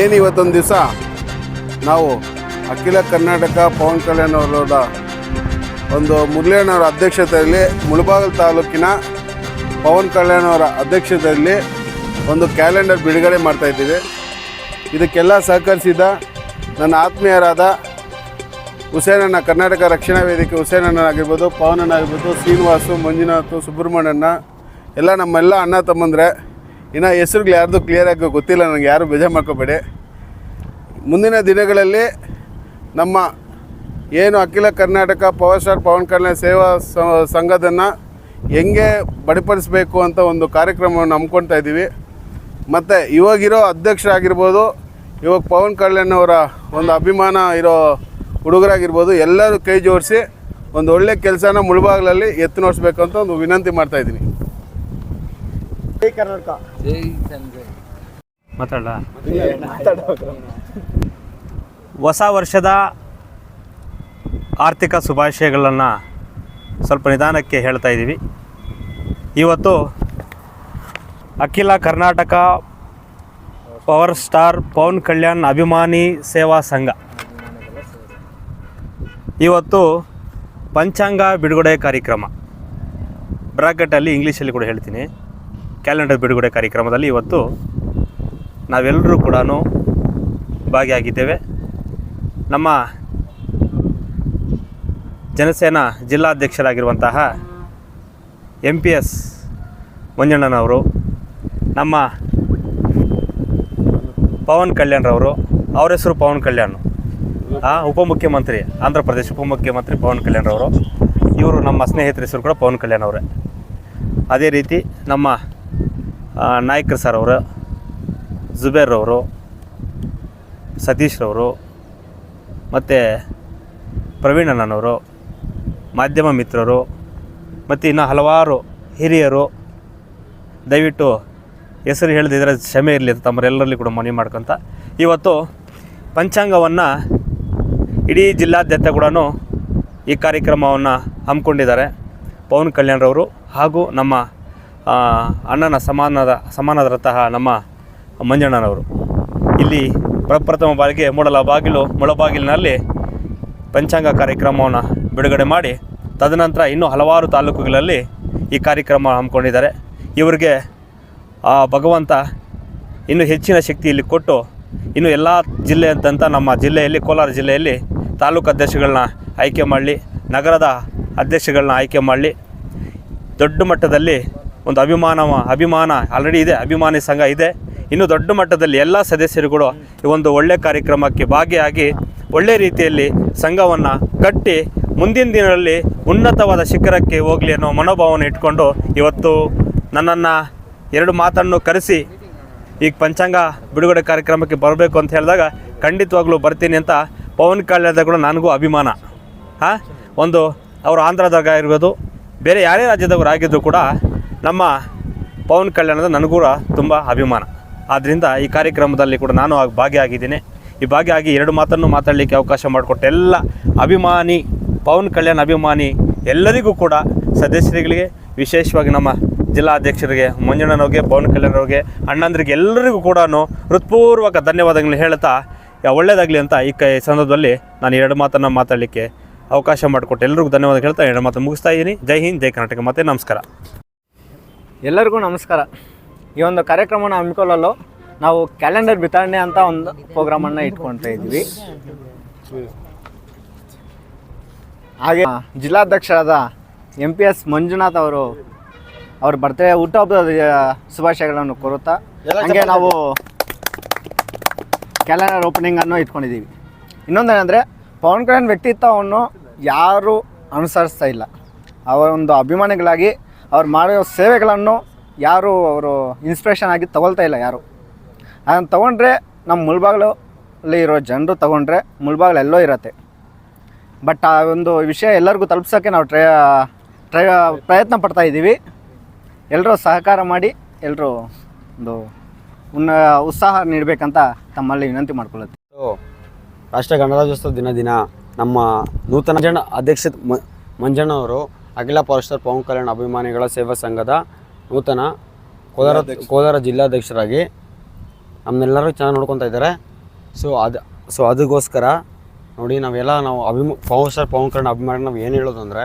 ಏನು ಇವತ್ತೊಂದು ದಿವಸ ನಾವು ಅಖಿಲ ಕರ್ನಾಟಕ ಪವನ್ ಕಲ್ಯಾಣ್ ಅವರ ಒಂದು ಮುರಳಿಯಣ್ಣವರ ಅಧ್ಯಕ್ಷತೆಯಲ್ಲಿ ಮುಳಬಾಗಲ್ ತಾಲೂಕಿನ ಪವನ್ ಕಲ್ಯಾಣ್ ಅವರ ಅಧ್ಯಕ್ಷತೆಯಲ್ಲಿ ಒಂದು ಕ್ಯಾಲೆಂಡರ್ ಬಿಡುಗಡೆ ಮಾಡ್ತಾ ಇದ್ದೀವಿ. ಇದಕ್ಕೆಲ್ಲ ಸಹಕರಿಸಿದ ನನ್ನ ಆತ್ಮೀಯರಾದ ಹುಸೇನಣ್ಣ, ಕರ್ನಾಟಕ ರಕ್ಷಣಾ ವೇದಿಕೆ ಹುಸೇನಣ್ಣ ಆಗಿರ್ಬೋದು ಪವನಣ್ಣ ಆಗಿರ್ಬೋದು ಶ್ರೀನಿವಾಸು, ಮಂಜುನಾಥ್, ಸುಬ್ರಹ್ಮಣ್ಯಣ್ಣ, ಎಲ್ಲ ನಮ್ಮೆಲ್ಲ ಅಣ್ಣ ತಮ್ಮಂದ್ರೆ. ಇನ್ನು ಹೆಸ್ರುಗಳು ಯಾರ್ದು ಕ್ಲಿಯರಾಗಿ ಗೊತ್ತಿಲ್ಲ ನನಗೆ ಯಾರು ಬೇಜಾರು ಮಾಡ್ಕೋಬೇಡಿ. ಮುಂದಿನ ದಿನಗಳಲ್ಲಿ ನಮ್ಮ ಏನು ಅಖಿಲ ಕರ್ನಾಟಕ ಪವರ್ ಸ್ಟಾರ್ ಪವನ್ ಕಲ್ಯಾಣ ಸೇವಾ ಸಂಘದನ್ನು ಹೆಂಗೆ ಬಡಿಪಡಿಸಬೇಕು ಅಂತ ಒಂದು ಕಾರ್ಯಕ್ರಮವನ್ನು ಹಮ್ಮಿಕೊಳ್ತಾ ಇದ್ದೀವಿ. ಮತ್ತು ಇವಾಗಿರೋ ಅಧ್ಯಕ್ಷರಾಗಿರ್ಬೋದು, ಇವಾಗ ಪವನ್ ಕಲ್ಯಾಣ್ ಅವರ ಒಂದು ಅಭಿಮಾನ ಇರೋ ಹುಡುಗರಾಗಿರ್ಬೋದು, ಎಲ್ಲರೂ ಕೈ ಜೋಡಿಸಿ ಒಂದು ಒಳ್ಳೆ ಕೆಲಸನ ಮುಳುಬಾಗ್ಲಲ್ಲಿ ಎತ್ತಿ ನೋಡಿಸ್ಬೇಕು ಅಂತ ಒಂದು ವಿನಂತಿ ಮಾಡ್ತಾ ಕರ್ನಾಟಕ. ಜೈ ಮಾತಾಡಲ? ಹೊಸ ವರ್ಷದ ಆರ್ಥಿಕ ಶುಭಾಶಯಗಳನ್ನು ಸ್ವಲ್ಪ ನಿಧಾನಕ್ಕೆ ಹೇಳ್ತಾ ಇದ್ದೀವಿ. ಇವತ್ತು ಅಖಿಲ ಕರ್ನಾಟಕ ಪವರ್ ಸ್ಟಾರ್ ಪವನ್ ಕಲ್ಯಾಣ್ ಅಭಿಮಾನಿ ಸೇವಾ ಸಂಘ. ಇವತ್ತು ಪಂಚಾಂಗ ಬಿಡುಗಡೆ ಕಾರ್ಯಕ್ರಮ. ಬ್ರಾಕೆಟಲ್ಲಿ ಇಂಗ್ಲೀಷಲ್ಲಿ ಕೂಡ ಹೇಳ್ತೀನಿ. ಕ್ಯಾಲೆಂಡರ್ ಬಿಡುಗಡೆ ಕಾರ್ಯಕ್ರಮದಲ್ಲಿ ಇವತ್ತು ನಾವೆಲ್ಲರೂ ಕೂಡ ಭಾಗಿಯಾಗಿದ್ದೇವೆ. ನಮ್ಮ ಜನಸೇನಾ ಜಿಲ್ಲಾಧ್ಯಕ್ಷರಾಗಿರುವಂತಹ ಎಂ ಪಿ ಎಸ್ ಮಂಜಣ್ಣನವರು, ನಮ್ಮ ಪವನ್ ಕಲ್ಯಾಣ್ರವರು, ಅವ್ರ ಹೆಸರು ಪವನ್ ಕಲ್ಯಾಣ್. ಉಪಮುಖ್ಯಮಂತ್ರಿ, ಆಂಧ್ರ ಪ್ರದೇಶ ಉಪಮುಖ್ಯಮಂತ್ರಿ ಪವನ್ ಕಲ್ಯಾಣ್ರವರು. ಇವರು ನಮ್ಮ ಸ್ನೇಹಿತರ ಹೆಸರು ಕೂಡ ಪವನ್ ಕಲ್ಯಾಣ್ ಅವರೇ. ಅದೇ ರೀತಿ ನಮ್ಮ ನಾಯ್ಕರ್ ಸರ್ ಅವರು, ಜುಬೇರ್ ಅವರು ಸತೀಶ್ರವರು ಮತ್ತು ಪ್ರವೀಣ್ ಅಣ್ಣನವರು, ಮಾಧ್ಯಮ ಮಿತ್ರರು, ಮತ್ತು ಇನ್ನು ಹಲವಾರು ಹಿರಿಯರು, ದಯವಿಟ್ಟು ಹೆಸರು ಹೇಳದಿದ್ರೆ ಕ್ಷಮೆ ಇರಲಿ ತಮ್ಮರೆಲ್ಲರಲ್ಲಿ ಕೂಡ ಮನವಿ ಮಾಡ್ಕೊತ. ಇವತ್ತು ಪಂಚಾಂಗವನ್ನು ಇಡೀ ಜಿಲ್ಲಾದ್ಯಂತ ಕೂಡ ಈ ಕಾರ್ಯಕ್ರಮವನ್ನು ಹಮ್ಮಿಕೊಂಡಿದ್ದಾರೆ ಪವನ್ ಕಲ್ಯಾಣ್ರವರು ಹಾಗೂ ನಮ್ಮ ಅಣ್ಣನ ಸಮಾನದ, ಸಮಾನದರಂತಹ ನಮ್ಮ ಮಂಜಣ್ಣನವರು. ಇಲ್ಲಿ ಪ್ರಪ್ರಥಮ ಬಾರಿಗೆ ಮೂಡಲ ಬಾಗಿಲು ಮೊಳಬಾಗಿಲಿನಲ್ಲಿ ಪಂಚಾಂಗ ಕಾರ್ಯಕ್ರಮವನ್ನು ಬಿಡುಗಡೆ ಮಾಡಿ, ತದನಂತರ ಇನ್ನೂ ಹಲವಾರು ತಾಲೂಕುಗಳಲ್ಲಿ ಈ ಕಾರ್ಯಕ್ರಮ ಹಮ್ಮಿಕೊಂಡಿದ್ದಾರೆ. ಇವರಿಗೆ ಆ ಭಗವಂತ ಇನ್ನೂ ಹೆಚ್ಚಿನ ಶಕ್ತಿಯಲ್ಲಿ ಕೊಟ್ಟು, ಇನ್ನು ಎಲ್ಲ ಜಿಲ್ಲೆಯಾದ್ಯಂತ, ನಮ್ಮ ಜಿಲ್ಲೆಯಲ್ಲಿ, ಕೋಲಾರ ಜಿಲ್ಲೆಯಲ್ಲಿ ತಾಲೂಕು ಅಧ್ಯಕ್ಷಗಳನ್ನ ಆಯ್ಕೆ ಮಾಡಲಿ, ನಗರದ ಅಧ್ಯಕ್ಷಗಳನ್ನ ಆಯ್ಕೆ ಮಾಡಲಿ, ದೊಡ್ಡ ಮಟ್ಟದಲ್ಲಿ ಒಂದು ಅಭಿಮಾನ ಅಭಿಮಾನ ಆಲ್ರೆಡಿ ಇದೆ, ಅಭಿಮಾನಿ ಸಂಘ ಇದೆ. ಇನ್ನು ದೊಡ್ಡ ಮಟ್ಟದಲ್ಲಿ ಎಲ್ಲ ಸದಸ್ಯರುಗಳು ಈ ಒಂದು ಒಳ್ಳೆ ಕಾರ್ಯಕ್ರಮಕ್ಕೆ ಭಾಗಿಯಾಗಿ ಒಳ್ಳೆ ರೀತಿಯಲ್ಲಿ ಸಂಘವನ್ನು ಕಟ್ಟಿ ಮುಂದಿನ ದಿನಗಳಲ್ಲಿ ಉನ್ನತವಾದ ಶಿಖರಕ್ಕೆ ಹೋಗಲಿ ಅನ್ನೋ ಮನೋಭಾವನೆ ಇಟ್ಕೊಂಡು ಇವತ್ತು ನನ್ನನ್ನು ಎರಡು ಮಾತನ್ನು ಕರೆಸಿ ಈಗ ಪಂಚಾಂಗ ಬಿಡುಗಡೆ ಕಾರ್ಯಕ್ರಮಕ್ಕೆ ಬರಬೇಕು ಅಂತ ಹೇಳಿದಾಗ ಖಂಡಿತವಾಗ್ಲೂ ಬರ್ತೀನಿ ಅಂತ ಪವನ್ ಕಲ್ಯಾಣದ ಕೂಡ ನನಗೂ ಅಭಿಮಾನ. ಹಾಂ? ಒಂದು ಅವರು ಆಂಧ್ರದಾಗ ಇರ್ಬೋದು ಬೇರೆ ಯಾರೇ ರಾಜ್ಯದವರು ಆಗಿದ್ದರೂ ಕೂಡ ನಮ್ಮ ಪವನ್ ಕಲ್ಯಾಣದ ನನಗೂ ಕೂಡ ತುಂಬ ಅಭಿಮಾನ. ಆದ್ದರಿಂದ ಈ ಕಾರ್ಯಕ್ರಮದಲ್ಲಿ ಕೂಡ ನಾನು ಭಾಗಿಯಾಗಿದ್ದೀನಿ. ಈ ಭಾಗಿಯಾಗಿ ಎರಡು ಮಾತನ್ನು ಮಾತಾಡಲಿಕ್ಕೆ ಅವಕಾಶ ಮಾಡಿಕೊಟ್ಟ ಎಲ್ಲ ಅಭಿಮಾನಿ, ಪವನ್ ಕಲ್ಯಾಣ್ ಅಭಿಮಾನಿ ಎಲ್ಲರಿಗೂ ಕೂಡ ಸದಸ್ಯರುಗಳಿಗೆ ವಿಶೇಷವಾಗಿ ನಮ್ಮ ಜಿಲ್ಲಾಧ್ಯಕ್ಷರಿಗೆ ಮಂಜಣ್ಣನವ್ರಿಗೆ ಪವನ್ ಕಲ್ಯಾಣ್ ಅವ್ರಿಗೆ, ಅಣ್ಣಂದ್ರಿಗೆ ಎಲ್ಲರಿಗೂ ಕೂಡ ಹೃತ್ಪೂರ್ವಕ ಧನ್ಯವಾದಗಳನ್ನ ಹೇಳ್ತಾ ಒಳ್ಳೆಯದಾಗಲಿ ಅಂತ ಈ ಕೈ, ಸಂದರ್ಭದಲ್ಲಿ ನಾನು ಎರಡು ಮಾತನ್ನು ಮಾತಾಡಲಿಕ್ಕೆ ಅವಕಾಶ ಮಾಡಿಕೊಟ್ಟು ಎಲ್ಲರಿಗೂ ಧನ್ಯವಾದ ಹೇಳ್ತಾ ಎರಡು ಮಾತು ಮುಗಿಸ್ತಾ ಇದ್ದೀನಿ. ಜೈ ಹಿಂದ್, ಜೈ ಕರ್ನಾಟಕ. ಮತ್ತೆ ನಮಸ್ಕಾರ. ಎಲ್ಲರಿಗೂ ನಮಸ್ಕಾರ. ಈ ಒಂದು ಕಾರ್ಯಕ್ರಮನ ಹಮ್ಮಿಕೊಳ್ಳಲು ನಾವು ಕ್ಯಾಲೆಂಡರ್ ವಿತರಣೆ ಅಂತ ಒಂದು ಪ್ರೋಗ್ರಾಮನ್ನು ಇಟ್ಕೊಳ್ತಾ ಇದ್ವಿ ಹಾಗೆ ಜಿಲ್ಲಾಧ್ಯಕ್ಷರಾದ ಎಂ ಪಿ ಎಸ್ ಮಂಜುನಾಥ್ ಅವರು ಅವ್ರ ಬರ್ತ್ಡೇ ಹುಟ್ಟುಹಬ್ಬದ ಶುಭಾಶಯಗಳನ್ನು ಕೋರುತ್ತಾ ಹಾಗೆ ನಾವು ಕ್ಯಾಲೆಂಡರ್ ಓಪನಿಂಗ್ ಅನ್ನು ಇಟ್ಕೊಂಡಿದ್ದೀವಿ. ಇನ್ನೊಂದೇನೆಂದರೆ ಪವನ್ ಕಲ್ಯಾಣ್ ವ್ಯಕ್ತಿತ್ವವನ್ನು ಯಾರೂ ಅನುಸರಿಸ್ತಾ ಇಲ್ಲ. ಅವರ ಒಂದು ಅಭಿಮಾನಿಗಳಾಗಿ ಅವ್ರು ಮಾಡೋ ಸೇವೆಗಳನ್ನು ಯಾರು ಅವರು ಇನ್ಸ್ಪಿರೇಷನ್ ಆಗಿ ತಗೊಳ್ತಾ ಇಲ್ಲ ಯಾರು. ಅದನ್ನು ತೊಗೊಂಡ್ರೆ ನಮ್ಮ ಮುಳ್ಬಾಗ್ಲು ಅಲ್ಲಿ ಇರೋ ಜನರು ತೊಗೊಂಡ್ರೆ ಮುಳ್ಬಾಗ್ಲು ಎಲ್ಲೋ ಇರತ್ತೆ. ಬಟ್ ಆ ಒಂದು ವಿಷಯ ಎಲ್ಲರಿಗೂ ತಲುಪ್ಸೋಕ್ಕೆ ನಾವು ಟ್ರೈ ಟ್ರೈ, ಪ್ರಯತ್ನ ಪಡ್ತಾ ಇದ್ದೀವಿ. ಎಲ್ಲರೂ ಸಹಕಾರ ಮಾಡಿ ಎಲ್ಲರೂ ಒಂದು ಉನ್ನ, ಉತ್ಸಾಹ ನೀಡಬೇಕಂತ ತಮ್ಮಲ್ಲಿ ವಿನಂತಿ ಮಾಡ್ಕೊಳ್ಳುತ್ತೆ. ರಾಷ್ಟ್ರ ರಾಷ್ಟ್ರೀಯ ಗಣರಾಜ್ಯೋತ್ಸವ ದಿನ ದಿನ ನಮ್ಮ ನೂತನ ಜನ ಅಧ್ಯಕ್ಷ ಮಂಜಣ್ಣವರು ಅಖಿಲ ಪವರ್ ಸ್ಟಾರ್ ಪವನ್ ಕಲ್ಯಾಣ ಅಭಿಮಾನಿಗಳ ಸೇವಾ ಸಂಘದ ನೂತನ ಕೋಲಾರ ಕೋಲಾರ ಜಿಲ್ಲಾಧ್ಯಕ್ಷರಾಗಿ ನಮ್ಮನ್ನೆಲ್ಲರೂ ಚೆನ್ನಾಗಿ ನೋಡ್ಕೊತಾ ಇದ್ದಾರೆ. ಸೊ ಅದು ಸೊ ಅದಕ್ಕೋಸ್ಕರ ನೋಡಿ ನಾವೆಲ್ಲ ನಾವು ಅಭಿಮ ಪವನ್ ಸ್ಟಾರ್ ಪವನ್ ಕಲ್ಯಾಣ ಅಭಿಮಾನಿ ನಾವು ಏನು ಹೇಳೋದು ಅಂದರೆ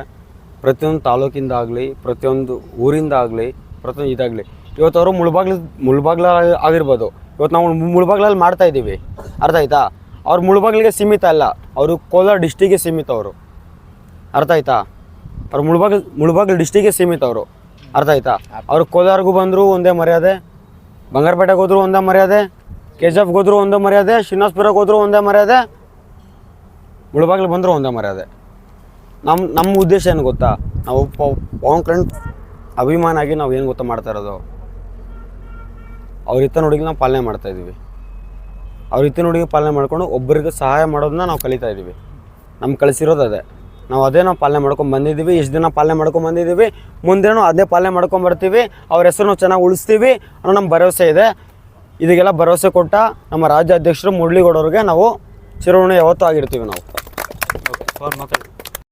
ಪ್ರತಿಯೊಂದು ತಾಲೂಕಿಂದ ಆಗಲಿ ಪ್ರತಿಯೊಂದು ಊರಿಂದ ಆಗಲಿ ಪ್ರತಿಯೊಂದು ಇದಾಗಲಿ ಇವತ್ತು ಅವರು ಮುಳುಬಾಗ್ಲ ಮುಳ್ಬಾಗ್ಲ ಆಗಿರ್ಬೋದು. ಇವತ್ತು ನಾವು ಮುಳುಬಾಗ್ಲಲ್ಲಿ ಮಾಡ್ತಾ ಇದ್ದೀವಿ. ಅರ್ಥ ಆಯ್ತಾ? ಅವ್ರು ಮುಳುಬಾಗ್ಲಿಗೆ ಸೀಮಿತ ಅಲ್ಲ. ಅವರು ಕೋಲಾರ ಡಿಸ್ಟಿಕ್ಗೆ ಸೀಮಿತ ಅವರು. ಅರ್ಥ ಆಯ್ತಾ? ಅವ್ರು ಮುಳ್ಬಾಗಿಲು ಮುಳ್ಬಾಗಿಲು ಡಿಸ್ಟಿಕ್ಗೆ ಸೀಮಿತ ಅವರು. ಅರ್ಥ ಆಯ್ತಾ? ಅವ್ರು ಕೋಲಾರ್ಗೂ ಬಂದರು ಒಂದೇ ಮರ್ಯಾದೆ, ಬಂಗಾರಪೇಟೆಗೆ ಹೋದ್ರು ಒಂದೇ ಮರ್ಯಾದೆ ಕೆ ಜಿ ಎಫ್ಗೆ ಹೋದ್ರು ಒಂದೇ ಮರ್ಯಾದೆ, ಶ್ರೀನಿವಾಸ್ಪುರಕ್ಕೆ ಹೋದ್ರು ಒಂದೇ ಮರ್ಯಾದೆ ಮುಳ್ಬಾಗಿಲು ಬಂದರೂ ಒಂದೇ ಮರ್ಯಾದೆ. ನಮ್ಮ ನಮ್ಮ ಉದ್ದೇಶ ಏನು ಗೊತ್ತಾ? ನಾವು ಪವನ್ ಕಲ್ಯಾಣ್ ಅಭಿಮಾನ ಆಗಿ ನಾವು ಏನು ಗೊತ್ತಾ ಮಾಡ್ತಾ ಇರೋದು? ಅವ್ರ ಹಿತ ನುಡಿಗೆ ನಾವು ಪಾಲನೆ ಮಾಡ್ತಾ ಇದ್ದೀವಿ ಅವ್ರ ಹಿತ ನುಡಿಗೆ ಪಾಲನೆ ಮಾಡ್ಕೊಂಡು ಒಬ್ಬರಿಗೆ ಸಹಾಯ ಮಾಡೋದನ್ನ ನಾವು ಕಲಿತಾ ಇದ್ದೀವಿ ನಮ್ಗೆ ಕಳಿಸಿರೋದು ಅದೇ. ನಾವು ಅದೇ ನಾವು ಪಾಲನೆ ಮಾಡ್ಕೊಂಡು ಬಂದಿದ್ದೀವಿ, ಇಷ್ಟು ದಿನ ಪಾಲನೆ ಮಾಡ್ಕೊಂಡು ಬಂದಿದ್ದೀವಿ, ಮುಂದೆನೂ ಅದೇ ಪಾಲನೆ ಮಾಡ್ಕೊಂಡು ಬರ್ತೀವಿ, ಅವ್ರ ಹೆಸರನ್ನು ಚೆನ್ನಾಗಿ ಉಳಿಸ್ತೀವಿ ಅನ್ನೋ ನಮ್ಮ ಭರವಸೆ ಇದೆ. ಇದಕ್ಕೆಲ್ಲ ಭರವಸೆ ಕೊಟ್ಟ ನಮ್ಮ ರಾಜ್ಯಾಧ್ಯಕ್ಷರು ಮುರಳಿಗೌಡವ್ರಿಗೆ ನಾವು ಚಿರಋಣಿ ಯಾವತ್ತೂ ಆಗಿರ್ತೀವಿ ನಾವು.